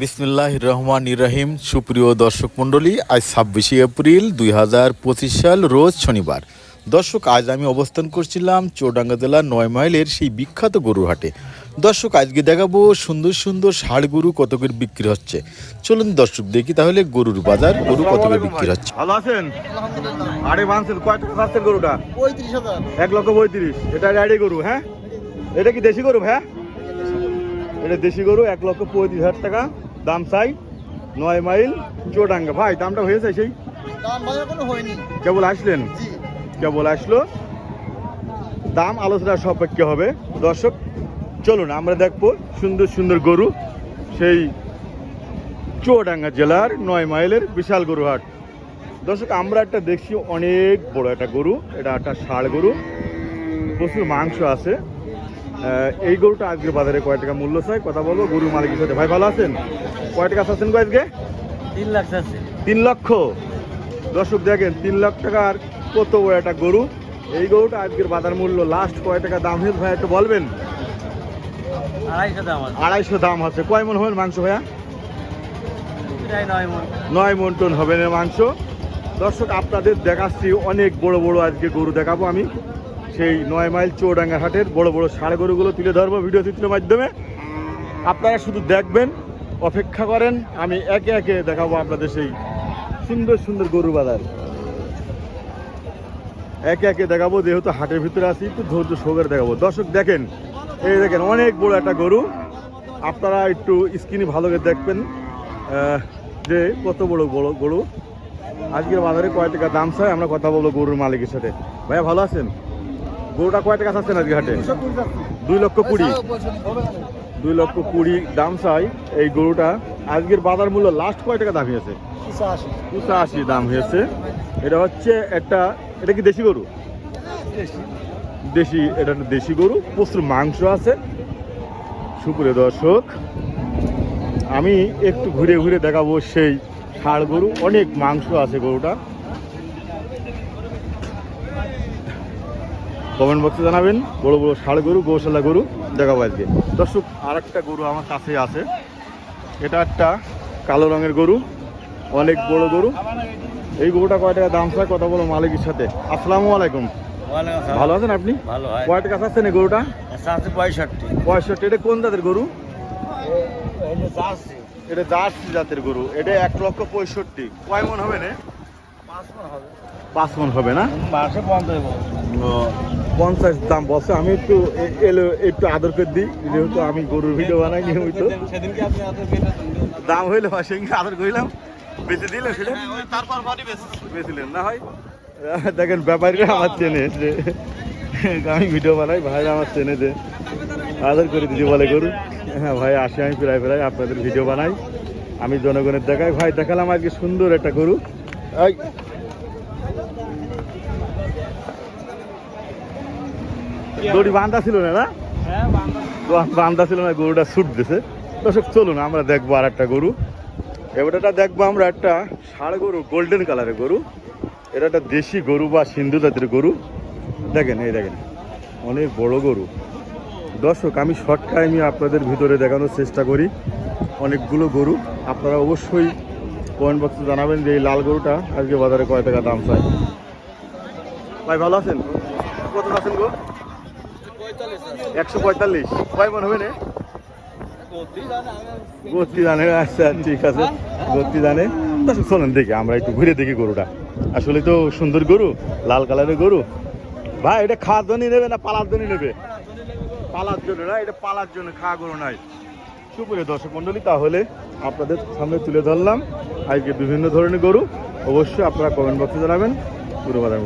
বিসমিল্লাহ রহমান ইরাহিম সুপ্রিয় দর্শক মণ্ডলী আজ ছাব্বিশে এপ্রিল দুই হাজার পঁচিশ সাল রোজ শনিবার। দর্শক আজ আমি অবস্থান করছিলাম চৌডাঙ্গা জেলার নয় মাইলের সেই বিখ্যাত গরুর হাটে দর্শক আজকে দেখাবো সুন্দর সুন্দর ষাড় গরু কত করে বিক্রি হচ্ছে। চলুন দর্শক দেখি তাহলে গরুর বাজার গরু কত করে বিক্রি হচ্ছে। ভালো আছেন? আরে মানছেন কয় টাকা গরুটা? পঁয়ত্রিশ হাজার। এক লক্ষ পঁয়ত্রিশ। এটা রাইডি গরু হ্যাঁ? এটা কি দেশি গরু হ্যাঁ? এটা দেশি গরু এক লক্ষ পঁয়ত্রিশ হাজার টাকা। দাম চাই নয় মাইল চোডাঙ্গা। ভাই দামটা হয়েছে সেই? কেবল আসলেন? কেবল আসলো। দাম আলোচনা সাপেক্ষে হবে। দর্শক চলুন আমরা দেখব সুন্দর সুন্দর গরু সেই চুয়াডাঙ্গা জেলার নয় মাইলের বিশাল গরু হাট দর্শক আমরা একটা দেখছি অনেক বড় একটা গরু। এটা একটা ষাড় গরু। প্রচুর মাংস আছে। এই গরুটা আজকের বাজারে কয় টাকা মূল্য চাই? কথা বলব গরুর মালিকের সাথে ভাই ভালো আছেন? কয় টাকা আছেন গো আজকে? তিন লাখ আছে তিন লক্ষ? দর্শক দেখেন তিন লাখ টাকার কত বড় একটা গরু। এই গরুটা আজকের বাজার মূল্য লাস্ট কয় টাকা দাম হয়েছে? ভাই একটু বলবেন? আড়াইশো দাম আছে। আড়াইশো দাম আছে। কয় মন হবেন মাংস ভাইয়া? নয় মন। নয় মন টন হবে না মাংস। দর্শক আপনাদের দেখাচ্ছি অনেক বড় বড় আজকে গরু দেখাবো আমি। সেই নয় মাইল চৌডাঙ্গা হাটের বড় বড় ষাড় গরুগুলো তুলে ধরবো ভিডিও চিত্রের মাধ্যমে। আপনারা শুধু দেখবেন, অপেক্ষা করেন, আমি একে একে দেখাবো আপনাদের সেই সুন্দর সুন্দর গরু বাজার। একে একে দেখাবো, যেহেতু হাটের ভিতরে আছি, একটু ধৈর্য সহকারে দেখাবো। দর্শক, দেখেন, এই দেখেন, অনেক বড় একটা গরু। আপনারা একটু স্ক্রিনে ভালো করে দেখবেন যে কত বড় বড় গরু। আজকের বাজারে কয় টাকা দাম চাই, আমরা কথা বলব গরুর মালিকের সাথে। ভাইয়া, ভালো আছেন? গরুটা কয় টাকা চাচ্ছেন আজকে হাটে? দুই লক্ষ কুড়ি। দুই লক্ষ কুড়ি দাম চাই এই গরুটা। আজকের বাজার মূল্য লাস্ট কয় টাকা দাম হয়েছে? পঁচাশি দাম হয়েছে। এটা হচ্ছে একটা, এটা কি দেশি গরু? দেশি, এটা একটা দেশি গরু। প্রচুর মাংস আছে। সুপুরে দর্শক, আমি একটু ঘুরে ঘুরে দেখাবো সেই ষাড় গরু। অনেক মাংস আছে গরুটা। কমেন্ট বক্সে জানাবেন। বড় বড় ষাড় গরু গৌশালা গরু দেখাবো আজকে। দর্শক আর একটা গরু আমার কাছে আছে। এটা একটা কালো রঙের গরু অনেক বড় গরু। এই গরুটা কয় টাকা দাম চায় কথা বলো মালিকের সাথে। আসসালামু আলাইকুম। ভালো আছেন আপনি? ভালো কয় টাকা চাচ্ছেন এই গরুটা? পঁয়ষট্টি। পঁয়ষট্টি এটা কোন জাতের গরু? এটা জার্সি। জাতের গরু। এটা এক লক্ষ পঁয়ষট্টি। কয় মন হবে না পাঁচ মন হবে। পাঁচ মন হবে না? মাসে পঞ্চাশ পঞ্চাশ দাম বসে আমি একটু এলো একটু আদর করে দিই যেহেতু আমি গরুর ভিডিও বানাই নিয়মিত। দাম হইলে সেদিনকে আদর করিলাম বেঁচে দিলে সেটা তারপর বাড়ি বেশি বেঁচেলেন না হয়? দেখেন ব্যাপারীরা আমার চেনে যে আমি ভিডিও বানাই ভাই আমার চেনে যে আদর করে দিদি বলে গরু। হ্যাঁ ভাই আসি আমি প্রায় প্রায় আপনাদের ভিডিও বানাই। আমি জনগণের দেখাই। ভাই দেখালাম আজকে সুন্দর একটা গরু। দড়ি বান্ধা ছিল না না? হ্যাঁ বান্ধা ছিল না গরুটা ছুট দিছে। দর্শক চলুন আমরা দেখব আর একটা গরু। এবারটা দেখব আমরা একটা ষাড় গরু গোল্ডেন কালারের গরু। এটা একটা দেশি গরু বা সিন্ধু জাতের গরু। দেখেন এই দেখেন অনেক বড় গরু। দর্শক আমি শর্ট টাইমে আপনাদের ভিতরে দেখানোর চেষ্টা করি। অনেকগুলো গরু। আপনারা অবশ্যই কমেন্ট বক্সে জানাবেন যে এই লাল গরুটা আজকে বাজারে কয় টাকা দাম চাই ভাই ভালো আছেন? কত আছেন গো? একশো পঁয়তাল্লিশ। কয় মন হবে না? গতি জানে আচ্ছা ঠিক আছে। গতি জানে শোনেন দেখি, আমরা একটু ঘুরে দেখি গরুটা। আসলে তো সুন্দর গরু, লাল কালারের গরু। ভাই, এটা খাওয়ার জন্য নেবে না পালার জন্য নেবে? পালার জন্য না, এটা পালার জন্য খাওয়া গরু নাই। সুপুরে দর্শক মন্ডলী তাহলে আপনাদের সামনে তুলে ধরলাম। আজকে বিভিন্ন ধরনের গরু, অবশ্যই আপনারা কমেন্ট বক্সে জানাবেন। পুরো বাজার